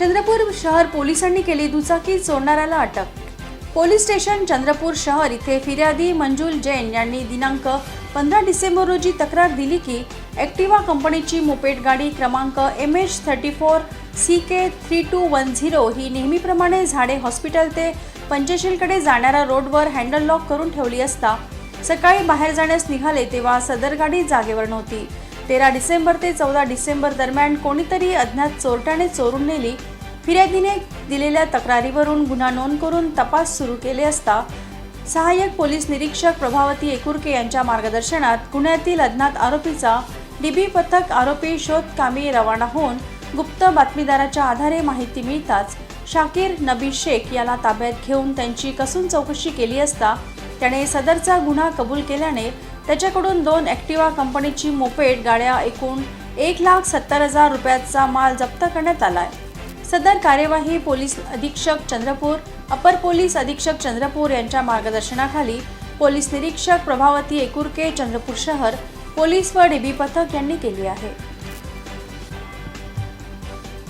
चंद्रपूर शहर पोलिसांनी केली दुचाकी चोरणाऱ्याला अटक. पोलीस स्टेशन चंद्रपूर शहर इथे फिर्यादी मंजुल जैन यांनी दिनांक पंधरा डिसेंबर रोजी तक्रार दिली की ॲक्टिवा कंपनीची मोपेट गाडी क्रमांक M H thirty four C K three two one zero ही नेहमीप्रमाणे झाडे हॉस्पिटल ते पंचशीलकडे जाणाऱ्या रोडवर हँडल लॉक करून ठेवली असता सकाळी बाहेर जाण्यास निघाले तेव्हा सदर गाडी जागेवर नव्हती. तेरा डिसेंबर ते चौदा डिसेंबर दरम्यान कोणीतरी अज्ञात चोरट्याने चोरून नेली. फिर्यादीने दिलेल्या तक्रारीवरून गुन्हा नोंद करून तपास सुरू केले असता सहाय्यक पोलीस निरीक्षक प्रभावती एकुरके यांच्या मार्गदर्शनात गुन्ह्यातील अज्ञात आरोपीचा डीबी पथक आरोपी शोधकामी रवाना होऊन गुप्त बातमीदाराच्या आधारे माहिती मिळताच शाकीर नबी शेख याला ताब्यात घेऊन त्यांची कसून चौकशी केली असता त्याने सदरचा गुन्हा कबूल केल्याने त्याच्याकडून दोन ॲक्टिवा कंपनीची मोपेड गाड्या एकूण एक लाख सत्तर हजार रुपयाचा माल जप्त करण्यात आला आहे. सदर कार्यवाही पोलीस अधीक्षक चंद्रपूर अपर पोलीस अधीक्षक चंद्रपूर यांच्या मार्गदर्शनाखाली पोलीस निरीक्षक प्रभावती एकुरके चंद्रपूर शहर पोलीस व डीबी पथक यांनी केली आहे.